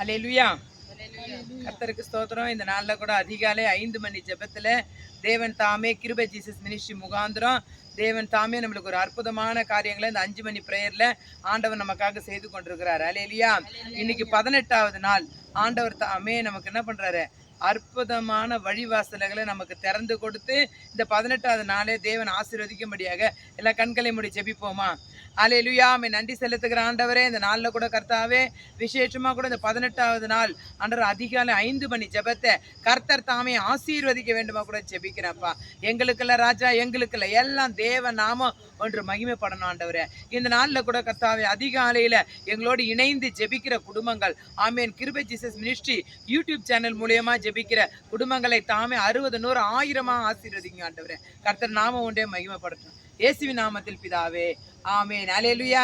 அல்லேலுயா கர்த்தருக்கு ஸ்தோத்திரம். இந்த நாள்ல கூட அதிகாலை ஐந்து மணி ஜெபத்துல தேவன் தாமே கிருபை ஜீசஸ் மினிஸ்ட்ரி முகாந்திரம். தேவன் தாமே நம்மளுக்கு ஒரு அற்புதமான காரியங்களை இந்த அஞ்சு மணி பிரேயர்ல ஆண்டவர் நமக்காக செய்து கொண்டிருக்கிறார். அலேலியா இன்னைக்கு பதினெட்டாவது நாள். ஆண்டவர் தாமே நமக்கு என்ன பண்றாரு? அற்புதமான வழிவாசல்களை நமக்கு திறந்து கொடுத்து இந்த பதினெட்டாவது நாளே தேவன் ஆசீர்வதிக்கும்படியாக எல்லா கண்களை மூடி ஜெபிப்போமா? அலையிலுயா மே நன்றி செலுத்துகிற ஆண்டவரே இந்த நாளில் கூட கர்த்தாவே விசேஷமாக கூட இந்த பதினெட்டாவது நாள் அன்றர் அதிகாலை ஐந்து மணி ஜெபத்தை கர்த்தர் தாமே ஆசீர்வதிக்க வேண்டுமா கூட ஜெபிக்கிறேன்ப்பா எங்களுக்குள்ள ராஜா எங்களுக்குல்ல எல்லாம் தேவ நாமம் ஒன்று மகிமைப்படணும் ஆண்டவரே. இந்த நாளில் கூட கர்த்தாவே அதிகாலையில் எங்களோடு இணைந்து ஜெபிக்கிற குடும்பங்கள் ஆமேன். கிருபை ஜீசஸ் மினிஸ்ட்ரி யூடியூப் சேனல் மூலியமாக ஜெபிக்கிற குடும்பங்களை தாமே அறுபது நூறு ஆயிரமா ஆசீர்வதிங்க ஆண்டவரே. கர்த்தர் நாம ஒன்றே மகிமைப்படட்டும் இயேசுவி நாமத்தில் பிதாவே ஆமேன். அலையலுயா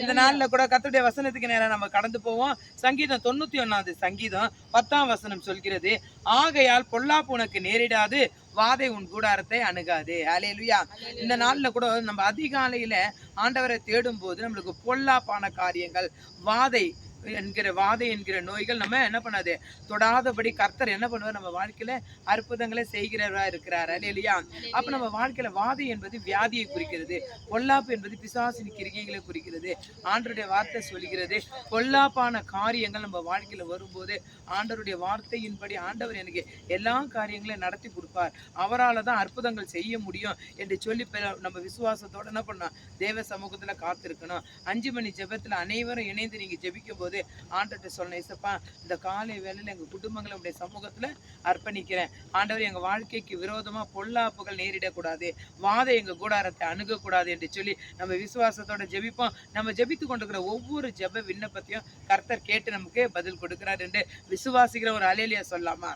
இந்த நாளில் கூட கத்துடைய வசனத்துக்கு நேரம் நம்ம கடந்து போவோம். சங்கீதம் தொண்ணூத்தி ஒன்னாவது சங்கீதம் பத்தாம் வசனம் சொல்கிறது ஆகையால் பொல்லாப்பு உனக்கு நேரிடாது வாதை உன் கூடாரத்தை அணுகாது. அலையலுயா இந்த நாளில் கூட நம்ம அதிகாலையில ஆண்டவரை தேடும் போது நம்மளுக்கு பொல்லாப்பான காரியங்கள் வாதை என்கிற வாதை என்கிற நோய்கள் நம்ம என்ன பண்ணாது? தொடாதபடி கர்த்தர் என்ன பண்ணுவார்? நம்ம வாழ்க்கையில அற்புதங்களை செய்கிறவரா இருக்கிறார். இல்லையா அப்ப நம்ம வாழ்க்கையில வாதை என்பது வியாதியை குறிக்கிறது. பொல்லாப்பு என்பது பிசாசின் கிரிகைகளை குறிக்கிறது. ஆண்டருடைய வார்த்தை சொல்கிறது. பொல்லாப்பான காரியங்கள் நம்ம வாழ்க்கையில வரும்போது ஆண்டவருடைய வார்த்தையின்படி ஆண்டவர் எனக்கு எல்லா காரியங்களையும் நடத்தி கொடுப்பார். அவரால் தான் அற்புதங்கள் செய்ய முடியும் என்று சொல்லி பெற- நம்ம விசுவாசத்தோட என்ன பண்ணோம் தேவ சமூகத்துல காத்திருக்கணும். அஞ்சு மணி ஜெபத்துல அனைவரும் இணைந்து நீங்க ஜெபிக்கும் போது ஆண்டர்கிட்ட சொல்லணும் இசப்பா இந்த காலை வேளையில எங்க குடும்பங்களை உடைய சமூகத்துல அர்ப்பணிக்கிறேன். ஆண்டவர் எங்க வாழ்க்கைக்கு விரோதமா பொல்லாப்புகள் நேரிடக்கூடாது. வாதை எங்க கூடாரத்தை அணுகக்கூடாது என்று சொல்லி நம்ம விசுவாசத்தோட ஜெபிப்போம். நம்ம ஜெபித்து கொண்டிருக்கிற ஒவ்வொரு ஜெப விண்ணப்பத்தையும் கர்த்தர் கேட்டு நமக்கு பதில் கொடுக்கிறார் என்று விசுவாசிக்கிற ஒரு அலேலியா சொல்லாமா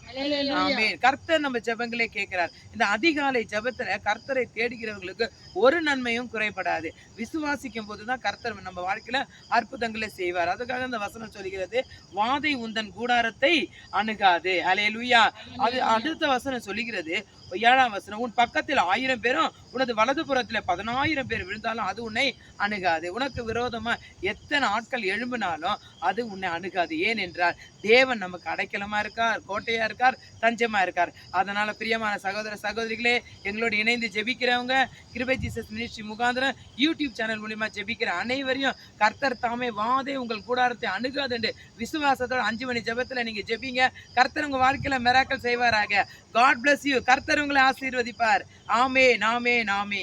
கர்த்தர் நம்ம ஜெபங்களே கேட்கிறார். இந்த அதிகாலை ஜெபத்துல கர்த்தரை தேடுகிறவங்களுக்கு ஒரு நன்மையும் குறைபடாது. விசுவாசிக்கும் போதுதான் கர்த்தர் நம்ம வாழ்க்கையில அற்புதங்களை செய்வார். அதுக்காக இந்த வசனம் சொல்கிறது வாதை உந்தன் கூடாரத்தை அணுகாது. அலையலுயா அது அடுத்த வசனம் சொல்லுகிறது ஏழாம் வசனம் உன் பக்கத்தில் ஆயிரம் பேரும் உனது வலது புறத்துல பதினாயிரம் பேர் விழுந்தாலும் அது உன்னை அணுகாது. உனக்கு விரோதமா எத்தனை ஆட்கள் எழும்பினாலும் அது உன்னை அணுகாது. ஏன் என்றால் தேவன் நமக்கு அடைக்கலமா இருக்கார் கோட்டையா இருக்கார் தஞ்சமா இருக்கார். அதனால பிரியமான சகோதர சகோதரிகளே எங்களோடு இணைந்து ஜெபிக்கிறவங்க கிருபை ஜீசஸ் மினிஸ்ட்ரி முகாந்திரம் யூடியூப் சேனல் மூலியமா ஜெபிக்கிற அனைவரையும் கர்த்தர் தாமே வாதே உங்கள் கூடாரத்தை அணுகாது விசுவாசத்தோட அஞ்சு மணி ஜெபத்துல நீங்க ஜெபிங்க. கர்த்தர் உங்க வாழ்க்கையில மெராக்கள் செய்வாராக. காட் பிளஸ் யூ கர்த்தர் உங்களை ஆசீர்வதிப்பார். ஆமே நாமே நாமே